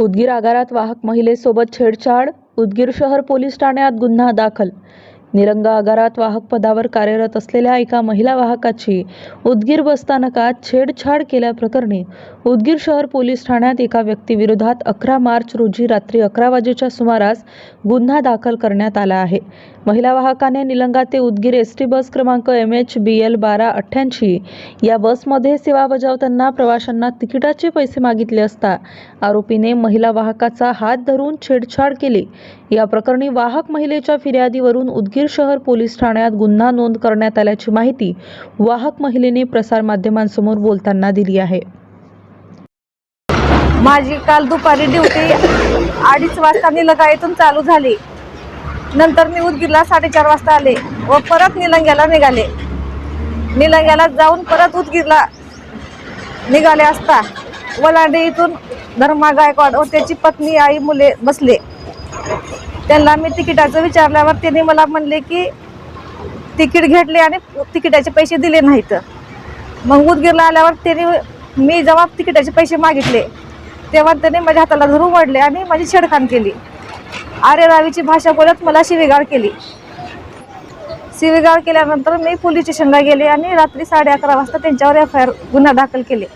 उदगीर आगारात वाहक महिलेसोबत छेडछाड उदगीर शहर पोलीस ठाण्यात गुन्हा दाखल निरंगा आगारात वाहक पदावर कार्यरत असलेल्या एका महिला वाहकाची उदगीर बसस्थानकात छेडछाड केल्याप्रकरणी उदगीर शहर पोलीस ठाण्यात एका व्यक्तीविरोधात अकरा मार्च रोजी रात्री अकरा वाजेच्या सुमारास गुन्हा दाखल करण्यात आला आहे. महिला वाहकाने निलंगा ते उदगीर एस टी बस क्रमांक एम एच बी एल बारा अठ्ठ्याऐंशी या बसमध्ये सेवा बजावताना प्रवाशांना तिकिटाचे पैसे मागितले असता आरोपीने महिला वाहकाचा हात धरून छेडछाड केली. या प्रकरणी वाहक महिलेच्या फिर्यादीवरून उदगीर शहर पोलीस ठाण्यात गुन्हा नोंद करण्यात आल्याची माहिती वाहक महिलेने प्रसारमाध्यमांसमोर बोलताना दिली आहे. माझी काल दुपारी ड्युटी अडीच वाजता निलंगा येथून चालू झाली. नंतर मी उदगीरला साडेचार वाजता आले व परत निलंग्याला निघाले. निलंग्याला जाऊन परत उदगीरला निघाले असता वलांडे इथून धर्मा गायकवाड व त्याची पत्नी आई मुले बसले. त्यांना मी तिकिटाचं विचारल्यावर त्यांनी मला म्हणले की तिकीट घेतले आणि तिकिटाचे पैसे दिले नाहीत. मग उदगीरला आल्यावर त्यांनी मी जेव्हा तिकिटाचे पैसे मागितले. तेव्हा त्याने माझ्या हाताला धरून वाढले आणि माझी छेडखाण केली. आर्य रावीची भाषा बोलत मला शिवीगाळ केली. शिवीगाळ केल्यानंतर मी पोलीस स्टेशनला गेले आणि रात्री साडे अकरा वाजता त्यांच्यावर एफ आय आर गुन्हा दाखल केले.